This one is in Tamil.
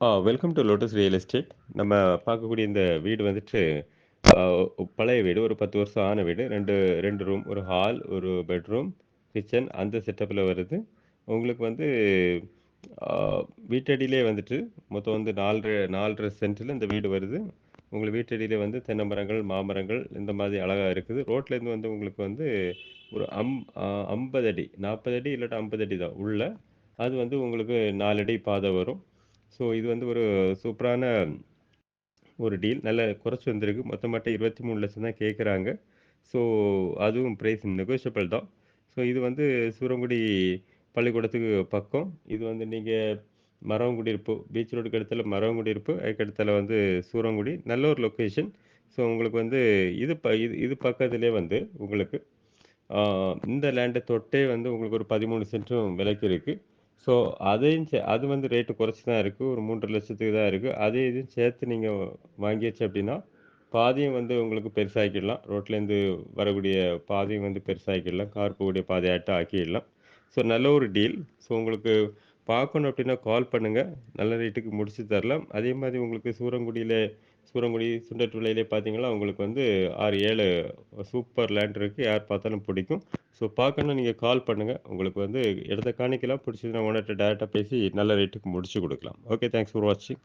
Ah welcome to Lotus real estate. நம்ம பார்க்கக்கூடிய இந்த வீடு வந்துட்டு, பழைய வீடு. ஒரு 10 வருஷம் ஆன வீடு. 2 2 ரூம், ஒரு ஹால், ஒரு பெட்ரூம், கிச்சன் அந்த செட்டப்பில் வருது. உங்களுக்கு வந்து வீட்டடியிலே வந்துட்டு மொத்தம் வந்து 4 4 1/2 இந்த வீடு வருது. உங்களுக்கு வீட்டடியிலே வந்து தென்னை மரங்கள், மாமரங்கள் இந்த மாதிரி அழகாக இருக்குது. ரோட்லேருந்து வந்து உங்களுக்கு வந்து ஒரு அம் ஐம்பது அடி, 40 அடி இல்லாட்டா 50 அடி தான் உள்ள. அது வந்து உங்களுக்கு 4 அடி பாதை வரும். ஸோ இது வந்து ஒரு சூப்பரான ஒரு டீல். நல்ல குறைச்சி வந்திருக்கு. மொத்தமாட்ட 23,00,000 தான் கேட்குறாங்க. ஸோ அதுவும் ப்ரைஸ் நெகோஷியபிள் தான். ஸோ இது வந்து சூரங்குடி பள்ளிக்கூடத்துக்கு பக்கம். இது வந்து நீங்கள் மரவங்குடி இருப்பு பீச் ரோடுக்கு இடத்துல மரவங்குடி இருப்பு அதுக்கடுத்தல வந்து சூரங்குடி. நல்ல ஒரு லொக்கேஷன். ஸோ உங்களுக்கு வந்து இது ப இது இது பக்கத்துலேயே வந்து உங்களுக்கு இந்த லேண்டை தொட்டே வந்து உங்களுக்கு ஒரு 13 சென்ட்டும் விலைக்கு இருக்குது ஸோ அதையும் சே அது வந்து ரேட்டு குறைச்சி தான் இருக்குது ஒரு 3,00,000க்கு தான் இருக்குது அதையும் இதையும் சேர்த்து நீங்கள் வாங்கியாச்சு அப்படின்னா, பாதையும் வந்து உங்களுக்கு பெருசாக்கிடலாம். ரோட்லேருந்து வரக்கூடிய பாதையும் வந்து பெருசாக்கிடலாம். கார் போகக்கூடிய பாதையாட்டம் ஆக்கிடலாம். ஸோ நல்ல ஒரு டீல். ஸோ உங்களுக்கு பார்க்கணும் அப்படின்னா கால் பண்ணுங்கள் நல்ல ரேட்டுக்கு முடிச்சு தரலாம். அதே மாதிரி உங்களுக்கு சூரங்குடியில் சூரங்குடி, சுண்டட்டுலையிலே பார்த்தீங்கன்னா, உங்களுக்கு வந்து 6, 7 சூப்பர் லேண்ட் இருக்குது யார் பார்த்தாலும் பிடிக்கும். ஸோ பார்க்கணும் நீங்கள் கால் பண்ணுங்கள் உங்களுக்கு வந்து இடத்த காணிக்கலாம். பிடிச்சதுன்னா ஓனர்ட்ட டேரெக்டாக பேசி நல்ல ரேட்டுக்கு முடிச்சு கொடுக்கலாம் ஓகே. தேங்க்ஸ் ஃபார் வாட்சிங்.